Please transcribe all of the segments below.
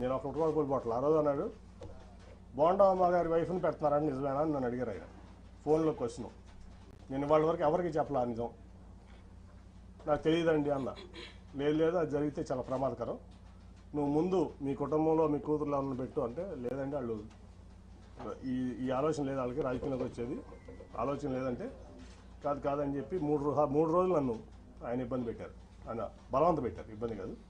నేను ఒక కూడా కోల్పోవట్లేదు ఆ రోజు అన్నాడు బోండమ్మ గారి వైఫ్ని పెడుతున్నారని నిజమేనా? అని నన్ను అడిగారు ఆయన. ఫోన్లో క్వశ్చన్. నేను వాళ్ళ వరకు ఎవరికి చెప్పలా నిజం? నాకు తెలియదండి అన్న. లేదు లేదు అది జరిగితే చాలా ప్రమాదకరం. నువ్వు ముందు మీ కుటుంబంలో మీ కూతురులో ఉన్న పెట్టు అంటే లేదండి వాళ్ళు ఈ ఈ ఆలోచన లేదు వాళ్ళకి రాజకీయంలోకి వచ్చేది. ఆలోచన లేదంటే కాదు కాదని చెప్పి మూడు మూడు రోజులు నన్ను ఆయన ఇబ్బంది పెట్టారు. ఆయన బలవంత పెట్టారు. ఇబ్బంది కాదు.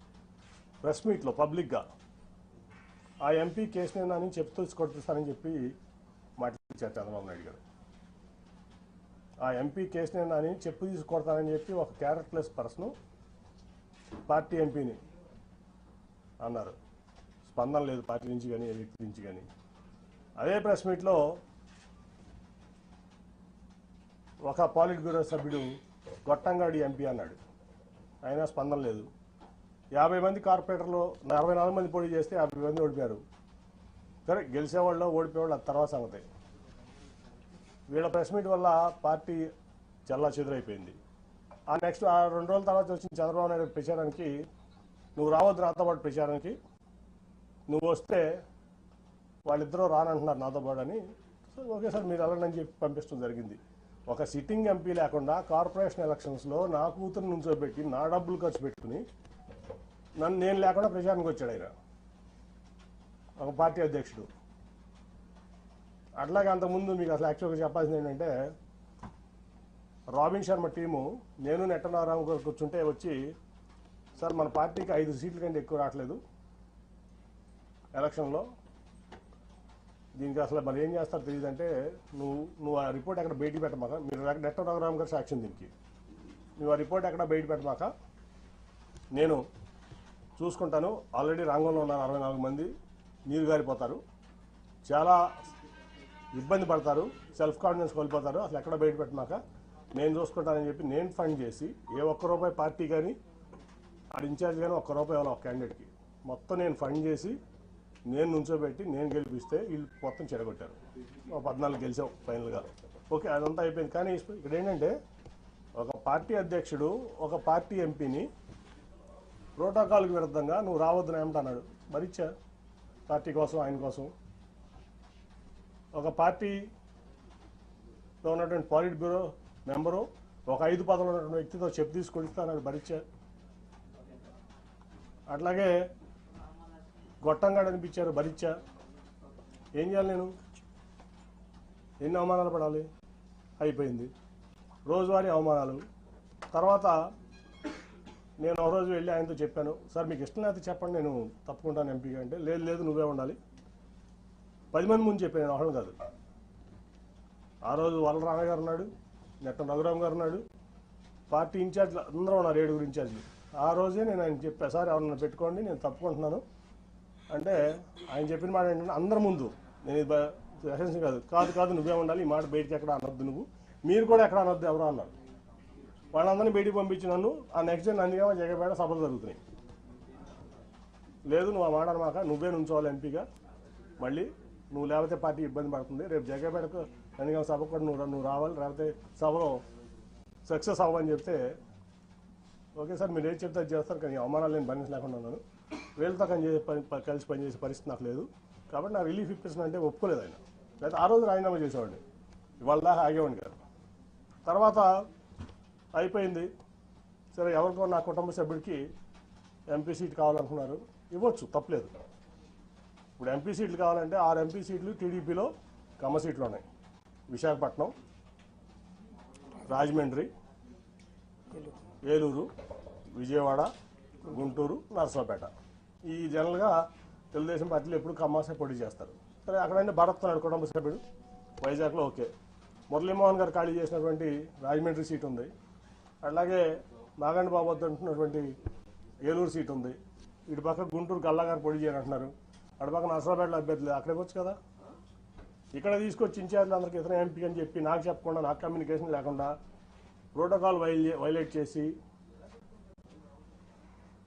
ప్రెస్ మీట్లో పబ్లిక్గా. ఆ ఎంపీ కేసునేనా అని చెప్తూ కొట్టిస్తానని చెప్పి మాట్లాడించారు చంద్రబాబు నాయుడు గారు. ఆ ఎంపీ కేసునేనా అని చెప్పు తీసి కొడతానని చెప్పి ఒక క్యారెక్టర్లెస్ పర్సన్ పార్టీ ఎంపీని అన్నారు. స్పందన లేదు పార్టీ నుంచి కానీ ఏ వ్యక్తి నుంచి కానీ. అదే ప్రెస్ మీట్లో ఒక పాలిట్ బ్యూరో సభ్యుడు గొట్టంగాడి ఎంపీ అన్నాడు. అయినా స్పందన లేదు. యాభై మంది కార్పొరేటర్లు అరవై నాలుగు మంది పోటీ చేస్తే యాభై మంది ఓడిపోయారు. సరే గెలిచేవాళ్ళు ఓడిపోయేవాళ్ళు ఆ తర్వాత సంగతి. వీళ్ళ ప్రెస్ మీట్ వల్ల పార్టీ చల్లా చెదురైపోయింది. ఆ నెక్స్ట్ ఆ రెండు రోజుల తర్వాత వచ్చిన చంద్రబాబు నాయుడు ప్రచారానికి నువ్వు రావద్దు నాతో పాటు ప్రచారానికి నువ్వు వస్తే వాళ్ళిద్దరూ రానంటున్నారు నాతో పాటు అని. సో ఓకే సార్ మీరు వెళ్ళండి చెప్పి పంపించడం జరిగింది. ఒక సిట్టింగ్ ఎంపీ లేకుండా కార్పొరేషన్ ఎలక్షన్స్లో నా కూతురు నుంచోబెట్టి నా డబ్బులు ఖర్చు పెట్టుకుని నన్ను నేను లేకుండా ప్రచారానికి వచ్చాడు ఆయన. ఒక పార్టీ అధ్యక్షుడు. అట్లాగే అంతకుముందు మీకు అసలు యాక్చువల్గా చెప్పాల్సింది ఏంటంటే రాబిన్ శర్మ టీము నేను నెట్టనారాము గారు కూర్చుంటే వచ్చి సార్ మన పార్టీకి ఐదు సీట్ల కంటే ఎక్కువ రావట్లేదు. ఎలక్షన్లో దీనికి అసలు మరి ఏం చేస్తారో తెలియదు అంటే నువ్వు నువ్వు ఆ రిపోర్ట్ ఎక్కడ బయటికి పెట్టమాక మీరు నెట్ట గారు సాక్ష్యం దీనికి. నువ్వు ఆ రిపోర్ట్ ఎక్కడ బయట పెట్టమాక నేను చూసుకుంటాను. ఆల్రెడీ రంగంలో ఉన్నారు అరవై నాలుగు మంది. నీరు గారిపోతారు. చాలా ఇబ్బంది పడతారు. సెల్ఫ్ కాన్ఫిడెన్స్ కోల్పోతారు. అసలు ఎక్కడ బయట పెట్టినాక నేను చూసుకుంటానని చెప్పి నేను ఫండ్ చేసి ఏ ఒక్క రూపాయి పార్టీ కానీ ఆడ ఇన్ఛార్జ్ కానీ ఒక్క రూపాయి ఇవ్వాలి ఒక క్యాండిడేట్కి మొత్తం నేను ఫండ్ చేసి నేను నుంచోబెట్టి నేను గెలిపిస్తే వీళ్ళు మొత్తం చెడగొట్టారు. ఒక పద్నాలుగు గెలిచాం ఫైనల్గా ఓకే అదంతా అయిపోయింది. కానీ ఇక్కడ ఏంటంటే ఒక పార్టీ అధ్యక్షుడు ఒక పార్టీ ఎంపీని ప్రోటోకాల్కి విరుద్ధంగా నువ్వు రావద్దని ఏమంటన్నాడు మరిచ్చా పార్టీ కోసం ఆయన కోసం. ఒక పార్టీలో ఉన్నటువంటి పాలిట్ బ్యూరో మెంబరు ఒక ఐదు పదవులు ఉన్నటువంటి వ్యక్తితో చెప్పు తీసుకొడిస్తానని భరించా అట్లాగే గొట్టంగా అనిపించారు భరించా ఏం చేయాలి నేను? ఎన్ని అవమానాలు పడాలి? అయిపోయింది. రోజువారీ అవమానాలు. తర్వాత నేను ఒక రోజు వెళ్ళి ఆయనతో చెప్పాను సార్ మీకు ఇష్టం అయితే చెప్పండి నేను తప్పుకుంటాను ఎంపీగా అంటే. లేదు లేదు నువ్వే ఉండాలి. పది మంది ముందు చెప్పాను నేను ఒకడు కాదు. ఆ రోజు వలరామ గారు ఉన్నాడు నెట్ట రఘురామ్ గారు ఉన్నాడు పార్టీ ఇన్ఛార్జ్లు అందరూ ఉన్నారు ఏడుగురు ఇన్ఛార్జ్లు. ఆ రోజే నేను ఆయన చెప్పా సార్ ఎవరన్నా పెట్టుకోండి నేను తప్పుకుంటున్నాను. అంటే ఆయన చెప్పిన మాట ఏంటంటే అందరి ముందు నేను ఇది ఎసెన్స్ కాదు కాదు కాదు నువ్వే ఉండాలి ఈ మాట బయటకి ఎక్కడ అనొద్దు నువ్వు మీరు కూడా ఎక్కడ అనొద్దు ఎవరో అన్నారు. వాళ్ళందరినీ బయటికి పంపించి నన్ను ఆ నెక్స్ట్ డే నందిగామ జగపేట సభలు జరుగుతున్నాయి. లేదు నువ్వు ఆ మాట అనమాక నువ్వే నుంచోవాలి ఎంపీగా. మళ్ళీ నువ్వు లేకపోతే పార్టీ ఇబ్బంది పడుతుంది. రేపు జగపేటకు నందిగామ సభకు కూడా నువ్వు నువ్వు రావాలి. లేకపోతే సభలో సక్సెస్ అవ్వని చెప్తే ఓకే సార్ మీరు ఏం చెప్తే చేస్తారు. కానీ అవమానాలు నేను భరించలేకుండా ఉన్నాను. వీళ్ళతో కానీ చేసే పని కలిసి పనిచేసే పరిస్థితి నాకు లేదు. కాబట్టి నా రిలీఫ్ ఇప్పిస్తున్నా అంటే ఒప్పుకోలేదు ఆయన. లేదా ఆ రోజు రాజీనామా చేసేవాడిని. ఇవాళ దాకా ఆగేవాడిని కాదు. తర్వాత అయిపోయింది. సరే ఎవరికో నా కుటుంబ సభ్యుడికి ఎంపీ సీట్ కావాలనుకున్నారు. ఇవ్వచ్చు తప్పలేదు. ఇప్పుడు ఎంపీ సీట్లు కావాలంటే ఆరు ఎంపీ సీట్లు టీడీపీలో కమ్మ సీట్లు ఉన్నాయి విశాఖపట్నం రాజమండ్రి ఏలూరు విజయవాడ గుంటూరు నరసరావుపేట. ఈ జనరల్గా తెలుగుదేశం పార్టీలు ఎప్పుడు కమ్మాసే పోటీ చేస్తారు. సరే అక్కడంటే భరత్ కుటుంబ సభ్యుడు. వైజాగ్లో ఓకే. మురళీమోహన్ గారు ఖాళీ చేసినటువంటి రాజమండ్రి సీట్ ఉంది. అలాగే నాగండి బాబు అంటున్నటువంటి ఏలూరు సీట్ ఉంది. ఇటు పక్క గుంటూరు గల్లా పొడి పోటీ అటు పక్కన నర్సరాపేటలో అభ్యర్థి లేదు అక్కడికి వచ్చు కదా? ఇక్కడ తీసుకొచ్చి ఇన్ఛార్జ్లు అందరికి ఇతర ఎంపీ అని చెప్పి నాకు చెప్పకుండా నాకు కమ్యూనికేషన్ లేకుండా ప్రోటోకాల్ వైలే వైలేట్ చేసి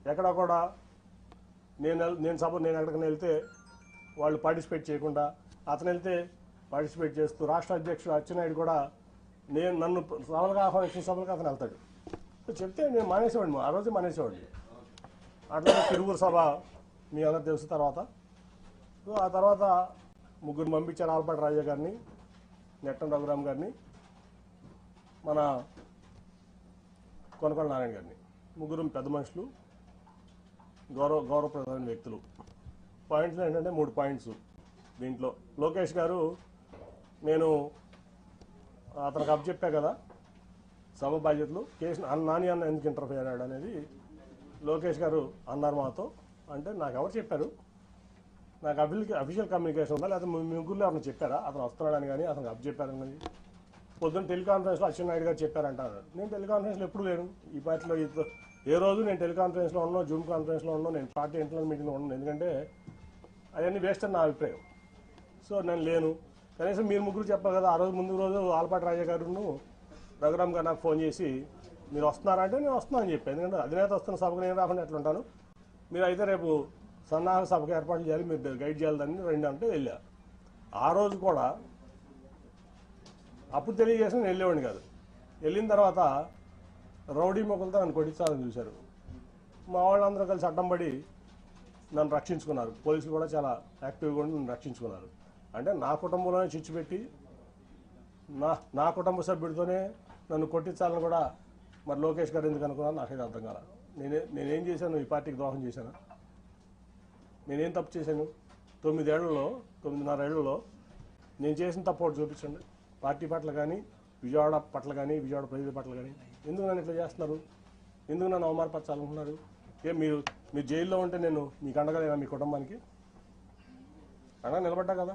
ఎక్కడ కూడా నేను నేను సభ నేను ఎక్కడికైనా వెళ్తే వాళ్ళు పార్టిసిపేట్ చేయకుండా అతను వెళ్తే పార్టిసిపేట్ చేస్తూ రాష్ట్ర అధ్యక్షుడు అచ్చెన్నాయుడు కూడా నేను నన్ను సభలకు ఆహ్వానించిన సభలకు అతను వెళ్తాడు. చెప్తే నేను మానేసేవాడిని ఆ రోజు మానేసేవాడిని. అట్లా తిరుగురు సభ మీ అందరు తెలుసు తర్వాత. సో ఆ తర్వాత ముగ్గురు పంపించారు ఆల్పాటి రాజా గారిని నెట్టం రఘురామ్ గారిని మన కొనకొండ నారాయణ గారిని. ముగ్గురు పెద్ద మనుషులు గౌరవ గౌరవప్రదమైన వ్యక్తులు. పాయింట్లు ఏంటంటే మూడు పాయింట్స్ దీంట్లో. లోకేష్ గారు నేను అతనికి అప్పచెప్పా కదా సభ బాధ్యతలు కేసు అన్న- నాని అన్న ఎందుకు ఇంటర్ఫియర్ అయ్యాడు అనేది లోకేష్ గారు అన్నారు మాతో. అంటే నాకు ఎవరు చెప్పారు? నాకు అఫిషియల్ అఫీషియల్ కమ్యూనికేషన్ ఉందా? లేదా మీ ముగ్గురులో ఎవరిని చెప్పారా? అతను వస్తున్నాడని కానీ అతనికి అప్ చెప్పారని పొద్దున్న టెలికాన్ఫరెన్స్లో అచ్చెన్నాయుడు గారు చెప్పారంటారు. నేను టెలికాన్ఫరెన్స్లో ఎప్పుడు లేను. ఈ పార్టీలో ఏ రోజు నేను టెలికాన్ఫరెన్స్లో ఉన్నా జూమ్ కాన్ఫరెన్స్లో ఉన్నా నేను పార్టీ ఇంటర్నల్ మీటింగ్లో ఉన్నాను ఎందుకంటే అవన్నీ వేస్ట్ అని నా అభిప్రాయం. సో నేను లేను. కనీసం మీరు ముగ్గురు చెప్పాలి కదా ఆ రోజు ముందు రోజు ఆలపాటి రాజా గారును రఘురామ్ గారు నాకు ఫోన్ చేసి మీరు వస్తున్నారంటే నేను వస్తున్నా అని చెప్పాను. ఎందుకంటే అధినేత వస్తున్న సభకు నేను రాకుండా ఎట్లా ఉంటాను? మీరు అయితే రేపు సన్నాహ సభకు ఏర్పాటు చేయాలి మీరు గైడ్ చేయాలి దాన్ని రెండు అంటే వెళ్ళా. ఆ రోజు కూడా అప్పుడు తెలియజేసిన నేను వెళ్ళేవాడిని కాదు. వెళ్ళిన తర్వాత రౌడీ మొక్కలతో నన్ను కొట్టించాలని చూశారు. మా వాళ్ళందరూ కలిసి అడ్డం పడి నన్ను రక్షించుకున్నారు. పోలీసులు కూడా చాలా యాక్టివ్గా ఉండి నన్ను రక్షించుకున్నారు. అంటే నా కుటుంబంలోనే చిచ్చు పెట్టి నా నా కుటుంబ సభ్యుడితోనే నన్ను కొట్టించాలని కూడా మరి లోకేష్ గారు ఎందుకు అనుకున్నాను నాకైతే అర్థం కాల. నేనే నేనేం చేశాను? ఈ పార్టీకి ద్రోహం చేశాను? నేనేం తప్పు చేశాను? తొమ్మిదేళ్ళలో తొమ్మిదిన్నర ఏళ్ళలో నేను చేసిన తప్పు ఒకటి చూపించండి. పార్టీ పట్ల కానీ విజయవాడ పట్ల కానీ విజయవాడ ప్రజల పట్ల కానీ. ఎందుకు నన్ను ఇట్లా చేస్తున్నారు? ఎందుకు నన్ను అవమానపరచాలనుకున్నారు ఏ మీరు మీరు జైల్లో ఉంటే నేను మీకు అండగలేనా మీ కుటుంబానికి? అన్నా నిలబడ్డా కదా?